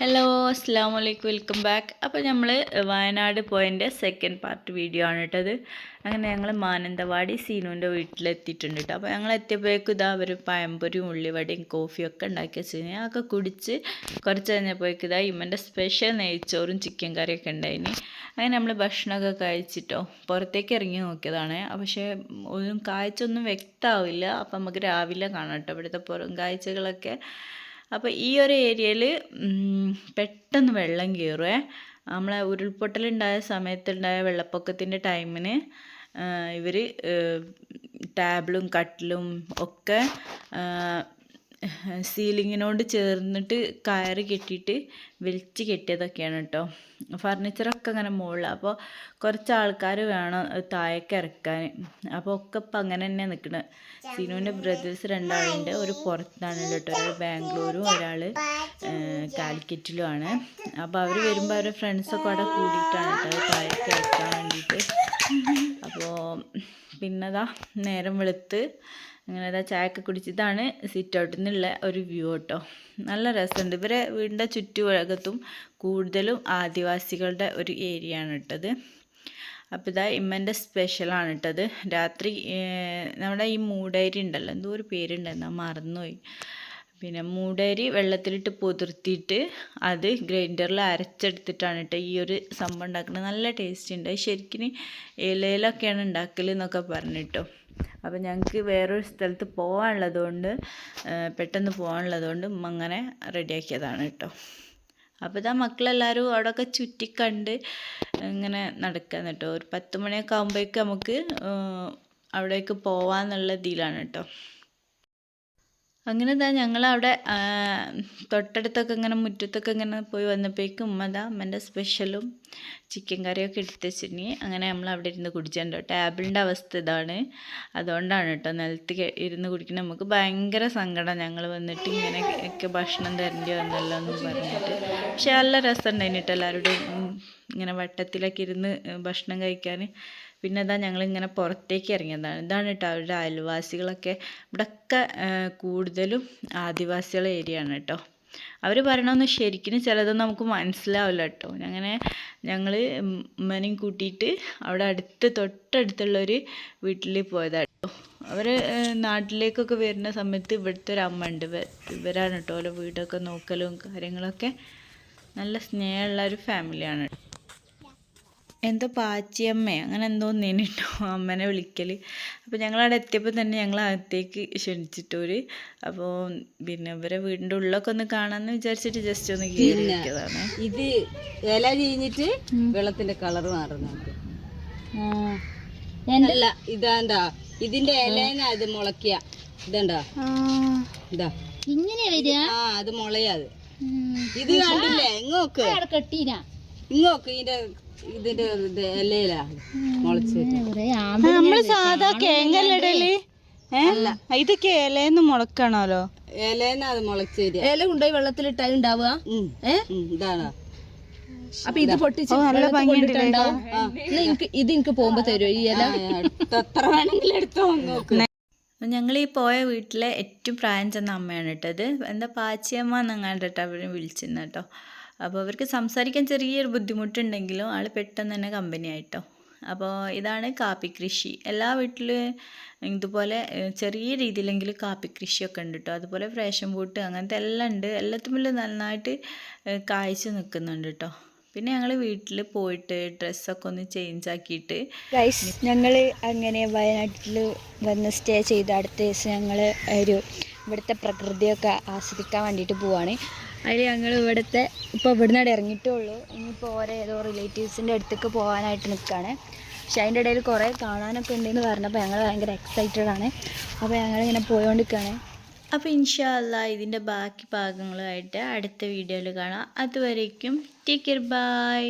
Hello അസ്സാം വലൈക്കും welcome back അപ്പോൾ നമ്മൾ വയനാട് പോയതിന്റെ സെക്കൻഡ് പാർട്ട് വീഡിയോ ആണ് കേട്ടത് അങ്ങനെ ഞങ്ങൾ മാനന്തവാടി സീനുവിന്റെ വീട്ടിലെത്തിയിട്ടുണ്ട് കേട്ടോ. അപ്പോൾ ഞങ്ങൾ എത്തിയപ്പോഴേക്കും ഇതാ അവർ പഴംപൊരിയും ഉള്ളിവടയും കോഫിയൊക്കെ ഉണ്ടാക്കി വെച്ചിരുന്നു. അതൊക്കെ കുടിച്ച് കുറച്ച് കഴിഞ്ഞപ്പോഴേക്കും ഇതാ ഇമ്മന്റെ സ്പെഷ്യൽ നെയ്ച്ചോറും ചിക്കൻ കറിയൊക്കെ ഉണ്ടായിന്. അങ്ങനെ നമ്മൾ ഭക്ഷണമൊക്കെ കഴിച്ചിട്ടോ പുറത്തേക്ക് ഇറങ്ങി നോക്കിയതാണ്. പക്ഷേ ഒന്നും കാഴ്ചയൊന്നും വ്യക്തമാവില്ല. അപ്പം നമുക്ക് രാവിലെ കാണാം കേട്ടോ ഇവിടുത്തെ പുറം കാഴ്ചകളൊക്കെ. അപ്പോൾ ഈ ഒരു ഏരിയയിൽ പെട്ടെന്ന് വെള്ളം കയറുമേ നമ്മളെ ഉരുൾപൊട്ടലുണ്ടായ സമയത്തുണ്ടായ വെള്ളപ്പൊക്കത്തിന്റെ ടൈമിന് ഇവർ ടാബിളും കട്ടിലും ഒക്കെ സീലിങ്ങിനോട് ചേർന്നിട്ട് കയറ് കെട്ടിയിട്ട് വലിച്ച് കെട്ടിയതൊക്കെയാണ് കേട്ടോ. ഫർണിച്ചറൊക്കെ അങ്ങനെ മുകളിൽ അപ്പോൾ കുറച്ച് ആൾക്കാർ വേണം താഴേക്ക് ഇറക്കാൻ അപ്പോൾ ഒക്കെ ഇപ്പം അങ്ങനെ തന്നെ നിൽക്കുന്നത് സിനുവിന്റെ ബ്രദേഴ്സ് രണ്ടാളുണ്ട് ഒരു പുറത്താണ് കേട്ടോ. ഒരാൾ ബാംഗ്ലൂരും ഒരാൾ കാലിക്കറ്റിലുമാണ്. അപ്പോൾ അവർ വരുമ്പോൾ അവരുടെ ഫ്രണ്ട്സൊക്കെ അവിടെ കൂടിയിട്ടാണ് കേട്ടോ. താഴേക്ക് ഇറക്കാൻ വേണ്ടിയിട്ട് അപ്പോൾ പിന്നെതാ നേരം വെളുത്ത് അങ്ങനെ അതാ ചായയൊക്കെ കുടിച്ചതാണ് സിറ്റ് ഔട്ടിൽ നിന്നുള്ള ഒരു വ്യൂ കേട്ടോ. നല്ല രസമുണ്ട്. ഇവരെ വീടിന്റെ ചുറ്റുവഴകത്തും കൂടുതലും ആദിവാസികളുടെ ഒരു ഏരിയ ആണ് ഇട്ടത്. അപ്പോൾ ഇതാ ഇമ്മന്റെ സ്പെഷ്യലാണ് ഇട്ടത്. രാത്രി നമ്മുടെ ഈ മൂടേരി ഉണ്ടല്ലോ എന്തോ ഒരു പേരുണ്ടെന്നാ മറന്നുപോയി. പിന്നെ മൂടരി വെള്ളത്തിലിട്ട് പൊതിർത്തിയിട്ട് അത് ഗ്രൈൻഡറിൽ അരച്ചെടുത്തിട്ടാണ് കേട്ടോ ഈ ഒരു സംഭവം ഉണ്ടാക്കുന്നത് നല്ല ടേസ്റ്റ് ഉണ്ട്. ശരിക്കും ഇലയിലൊക്കെയാണ് ഉണ്ടാക്കൽ എന്നൊക്കെ പറഞ്ഞിട്ടോ അപ്പോൾ ഞങ്ങൾക്ക് വേറൊരു സ്ഥലത്ത് പോകാനുള്ളതുകൊണ്ട് പെട്ടെന്ന് പോകാനുള്ളതുകൊണ്ട് അങ്ങനെ റെഡിയാക്കിയതാണ് കേട്ടോ അപ്പോൾ ഇതാ മക്കളെല്ലാവരും അവിടെയൊക്കെ ചുറ്റിക്കണ്ട് ഇങ്ങനെ നടക്കാൻ കേട്ടോ ഒരു പത്ത് മണിയൊക്കെ ആകുമ്പോഴേക്ക് നമുക്ക് അവിടേക്ക് പോവാന്നുള്ള ഇതിലാണ് കേട്ടോ അങ്ങനെ ഇതാ ഞങ്ങളവിടെ തൊട്ടടുത്തൊക്കെ ഇങ്ങനെ മുറ്റത്തൊക്കെ ഇങ്ങനെ പോയി വന്നപ്പോഴേക്കും ഉമ്മ ഇതാ അമ്മന്റെ സ്പെഷ്യലും ചിക്കൻ കറിയൊക്കെ എടുത്ത് വെച്ചിരുന്നു. അങ്ങനെ നമ്മൾ അവിടെ ഇരുന്ന് കുടിച്ചിട്ടുണ്ട് ടേബിളിന്റെ അവസ്ഥ ഇതാണ്. അതുകൊണ്ടാണ് കേട്ടോ നിലത്ത് ഇരുന്ന് കുടിക്കുന്നത് നമുക്ക് ഭയങ്കര സങ്കടം ഞങ്ങൾ വന്നിട്ട് ഇങ്ങനെ ഒക്കെ ഭക്ഷണം തരേണ്ടി വന്നല്ലോ എന്ന് പറഞ്ഞിട്ട്. പക്ഷെ നല്ല രസം ഉണ്ടായിരുന്നു എല്ലാവരുടെയും. ഇങ്ങനെ വട്ടത്തിലൊക്കെ ഇരുന്ന് ഭക്ഷണം കഴിക്കാൻ. പിന്നെ ഇതാ ഞങ്ങളിങ്ങനെ പുറത്തേക്ക് ഇറങ്ങിയതാണ് ഇതാണ് കേട്ടോ അവരുടെ അയൽവാസികളൊക്കെ ഇവിടെയൊക്കെ കൂടുതലും ആദിവാസികളുടെ ഏരിയ ആണ് കേട്ടോ അവർ പറയണമെന്ന് ശരിക്കും ചിലതൊന്നും നമുക്ക് മനസ്സിലാവില്ല കേട്ടോ അങ്ങനെ ഞങ്ങൾ ഉമ്മനെയും കൂട്ടിയിട്ട് അവിടെ അടുത്ത് തൊട്ടടുത്തുള്ള ഒരു വീട്ടിൽ പോയതാണ് കേട്ടോ അവർ നാട്ടിലേക്കൊക്കെ വരുന്ന സമയത്ത് ഇവിടുത്തെ ഒരു അമ്മ ഉണ്ട്. ഇവരാണ് കേട്ടോ ഓരോ വീടൊക്കെ നോക്കലും കാര്യങ്ങളൊക്കെ. നല്ല സ്നേഹമുള്ള ഒരു ഫാമിലിയാണ്. എന്തോ പാച്ചിയമ്മേ അങ്ങനെ എന്തോ നിന്നിട്ടോ അമ്മനെ വിളിക്കൽ അപ്പോൾ ഞങ്ങളവിടെ എത്തിയപ്പോൾ തന്നെ ഞങ്ങൾ അകത്തേക്ക് ക്ഷണിച്ചിട്ടൊരു അപ്പോൾ പിന്നെ ഇവരെ വീടിന്റെ ഉള്ളൊക്കെ ഒന്ന് കാണാമെന്ന് വിചാരിച്ചിട്ട് ജസ്റ്റ് ഒന്ന് കയറിയതാണ് ഇത് ഇല ചീഞ്ഞിട്ട് വെള്ളത്തിന്റെ കളർ മാറും അല്ല ഇതാണ്ടാ ഇതിന്റെ ഇലേനാ ഇത് മുളക്കിയ ഇതണ്ടാ? ഇതാ. ഇങ്ങനെ വരിക? ആ അത് മുളയാ അത്. ഇത് കണ്ടില്ലേ എങ്ങോക്ക്? കെട്ടീന. ഇങ്ങോക്ക് ഇതിന്റെ ഇതിന്റെ ഇത് ഇലയിലാ മുളച്ച് നമ്മൾ സാധാ കേങ്ങല്ലടൽ ഇത് കേലേന്ന് മുളക്കണല്ലോ ഇലേനാ അത് മുളച്ച് വരിക. ഇല കൊണ്ടുപോയി വെള്ളത്തിലിട്ടാ ഉണ്ടാവുക? ഇതാണോ. അപ്പൊ ഇത് പൊട്ടിച്ച് നല്ല എനിക്ക് ഇത് എനിക്ക് പോകുമ്പോ തരുമോ ഈ ഇല? എത്ര വേണമെങ്കിലും എടുത്തോ നോക്ക്. ഞങ്ങൾ ഈ പോയ വീട്ടിലെ ഏറ്റവും പ്രായം ചെന്ന അമ്മയാണ് ഇട്ടത് എന്താ പാച്ചിയമ്മ എന്നങ്ങാണ്ടിട്ട് അവർ വിളിച്ചിരുന്നു കേട്ടോ. അപ്പോൾ അവർക്ക് സംസാരിക്കാൻ ചെറിയൊരു ബുദ്ധിമുട്ടുണ്ടെങ്കിലും ആൾ പെട്ടെന്ന് തന്നെ കമ്പനി ആയിട്ടോ. അപ്പോൾ ഇതാണ് കാപ്പി കൃഷി. എല്ലാ വീട്ടിലും ഇതുപോലെ ചെറിയ രീതിയിലെങ്കിലും കാപ്പി കൃഷിയൊക്കെ ഉണ്ട് കേട്ടോ അതുപോലെ ഫ്രേഷൻ ബൂട്ട് അങ്ങനത്തെ എല്ലാം ഉണ്ട്. എല്ലാത്തിലും നന്നായിട്ട് കായ്ച്ചു നിൽക്കുന്നുണ്ട് കേട്ടോ പിന്നെ ഞങ്ങൾ വീട്ടിൽ പോയിട്ട് ഡ്രസ്സൊക്കെ ഒന്ന് ചേഞ്ച് ആക്കിയിട്ട് ഞങ്ങൾ അങ്ങനെ വയനാട്ടിൽ വന്ന് സ്റ്റേ ചെയ്ത് അടുത്ത ദിവസം ഞങ്ങൾ ഒരു ഇവിടുത്തെ പ്രകൃതിയൊക്കെ ആസ്വദിക്കാൻ വേണ്ടിയിട്ട് പോവാണ്. അതിൽ ഞങ്ങൾ ഇവിടുത്തെ ഇപ്പോൾ ഇവിടുന്ന് ഇറങ്ങിയിട്ടേ ഉള്ളൂ ഇനിയിപ്പോൾ ഓരോ ഏതോ റിലേറ്റീവ്സിന്റെ അടുത്തേക്ക് പോകാനായിട്ട് നിൽക്കുകയാണ് പക്ഷേ അതിന്റെ ഇടയിൽ കുറേ കാണാനൊക്കെ ഉണ്ടെന്ന് പറഞ്ഞപ്പോൾ ഞങ്ങൾ ഭയങ്കര എക്സൈറ്റഡ് ആണ്. അപ്പോൾ ഞങ്ങളിങ്ങനെ പോയോണ്ടിരിക്കുകയാണ് അപ്പോൾ ഇൻഷാല്ല ഇതിന്റെ ബാക്കി ഭാഗങ്ങളുമായിട്ട് അടുത്ത വീഡിയോയിൽ കാണാം. അതുവരേക്കും ടേക്ക് കെയർ ബൈ